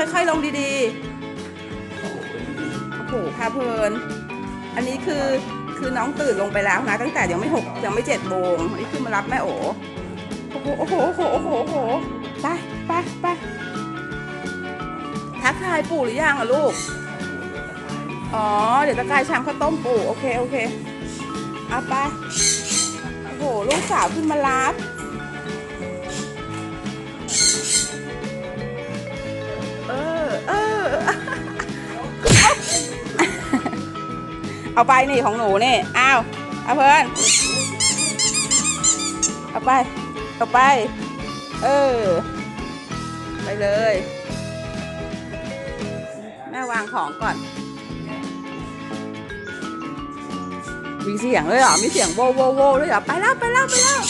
ค่อยๆลงดีๆ โอ้โหพาเพลิน อันนี้คือคือน้องตื่นลงไปแล้วนะ ตั้งแต่ยังไม่หกยังไม่เจ็ดโมงอันนี่คือมารับแม่โอโอ้โหโอ้โหโอ้โหโอ้โหโอ้โหไปไปไปทักทายปู่หรือยังอะลูก อ๋อ เดี๋ยวตะกายชามข้าวต้มปู่ โอเค โอเค เอาไป โอ้โห ลูกสาวขึ้นมารับ เอาไปนี่ของหนูนี่ อ้าว เอาเพื่อน เอาไป เอาไป เออ ไปเลย แม่วางของก่อน มีเสียงเลยเหรอ มีเสียงโวโวโวด้วยเหรอ ไปแล้ว ไปแล้ว ไปแล้ว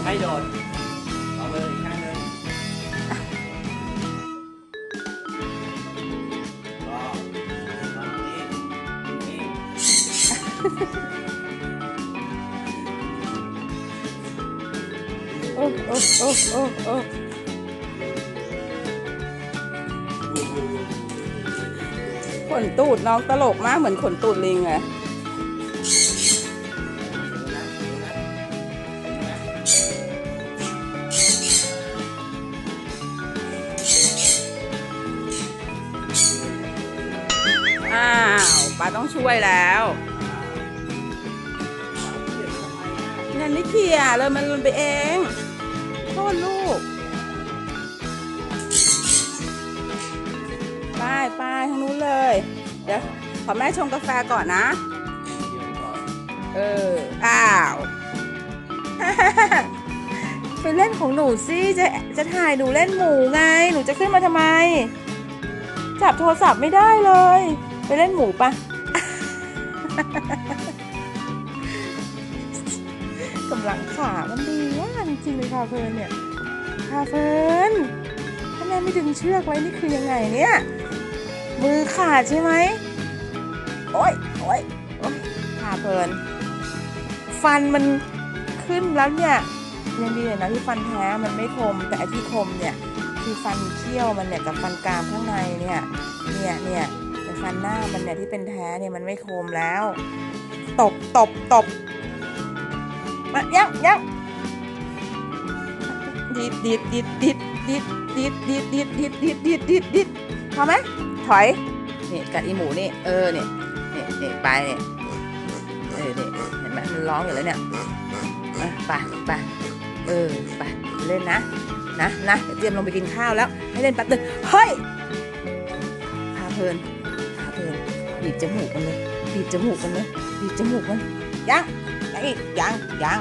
ดไม่โดดเอามืออีกข้างหนึ่งรอรอนี่นี่โอ้โอ้โอ้โอ้โอ้ขนตูดน้องตลกมากเหมือนขนตูดลิงเลย ต้องช่วยแล้วนั่นไม่เขี่ยเลยมันลุนไปเองโทษลูกไปไปทางนู้นเลย เดี๋ยวขอแม่ชงกาแฟก่อนนะ เออ อ้าว ไปเล่นของหนูสิจะจะถ่ายหนูเล่นหมูไง หนูจะขึ้นมาทำไม จับโทรศัพท์ไม่ได้เลย ไปเล่นหมูปะ กำลังขามันดีว่ากจริงๆเลยค่ะเพลินเนี่ยค่ะเพลินถ้าแม่ไม่ดึงเชือกไว้นี่คือยังไงเนี่ย มือขาดใช่ไหมโอ๊ยโอ๊ยโอ๊ยค่ะเพลินฟันมันขึ้นแล้วเนี่ยยังดีเลยนะที่ฟันแท้มันไม่คมแต่ไอที่คมเนี่ยคือฟันเขี้ยวมันเนี่ยกับฟันกรามข้างในเนี่ยเนี่ยเนี่ย ฟันหน้ามันเนี่ยที่เป็นแท้เนี่ยมันไม่คมแล้ว ตบตบตบมายังยังดิดดิดดิดดิดดิดดิดดิดดิดดิดดิดดิดดิดดิดพอไหมถอยนี่กัดอีหมูนี่เออเนี่ยเนี่ยเนี่ยไปเนี่ยเออเนี่ยเห็นไหมมันร้องอยู่แล้วเนี่ยไปไปเออไปเล่นนะนะนะเดี๋ยวเตรียมลงไปกินข้าวแล้ว ให้เล่นแป๊บนึงเฮ้ยพาเพลิน บีบจมูกมันเลยบีบจมูกมันเลยบีบจมูกมันยังยังอีกยังยัง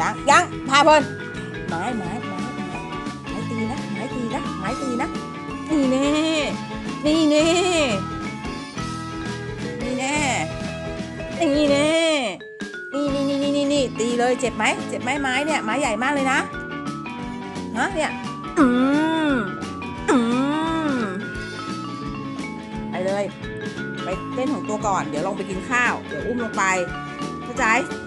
ยังยังพาเพลินไม้ไม้ไม้ไม้ตีนะไม้ตีนะไม้ตีนะนี่แน่นี่แน่นี่แน่นี่แน่นี่นี่นี่นี่นี่ตีเลยเจ็บไหมเจ็บไหมไม้เนี่ยไม้ใหญ่มากเลยนะฮะเนี่ยอืมอืม ไปเล่นของตัวก่อน เดี๋ยวลองไปกินข้าว เดี๋ยวอุ้มลงไปเข้าใจ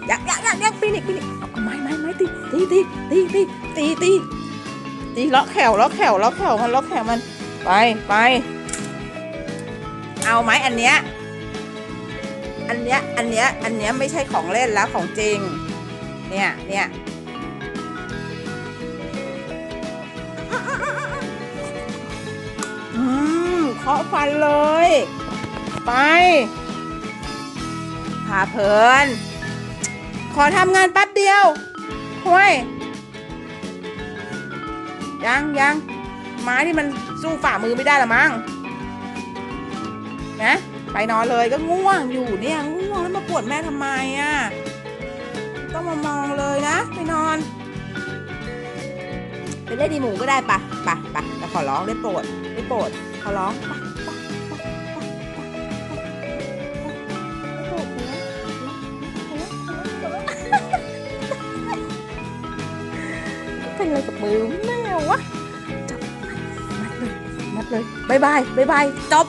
ยักยักยักยักปีนิกปีนิกเอาไม้ไม้ไม้ตีตีตีตีตีตีตีตีล็อกแขวล็อกแขวล็อกแขวมันล็อกแขวมันไปไปเอาไหมอันเนี้ยอันเนี้ยอันเนี้ยอันเนี้ยไม่ใช่ของเล่นแล้วของจริง เนี่ยเนี่ยอืมเคาะฟันเลย ไป พาเพลิน ขอทำงานแป๊บเดียวห้วยยังยังไม้ที่มันสู้ฝ่ามือไม่ได้ละมั้งนะไปนอนเลยก็ง่วงอยู่เนี่ยง่วงแล้วมาปวดแม่ทำไมอะต้องมามองเลยนะ ไปนอนไปเล่นอีหมูก็ได้ปะปะปะแต่ขอร้องได้โปรดได้โปรดขอร้องปะ เป็นอะไรกับมือแม่วะจับมัดเลยมัดเลยบายบายบายบายจบ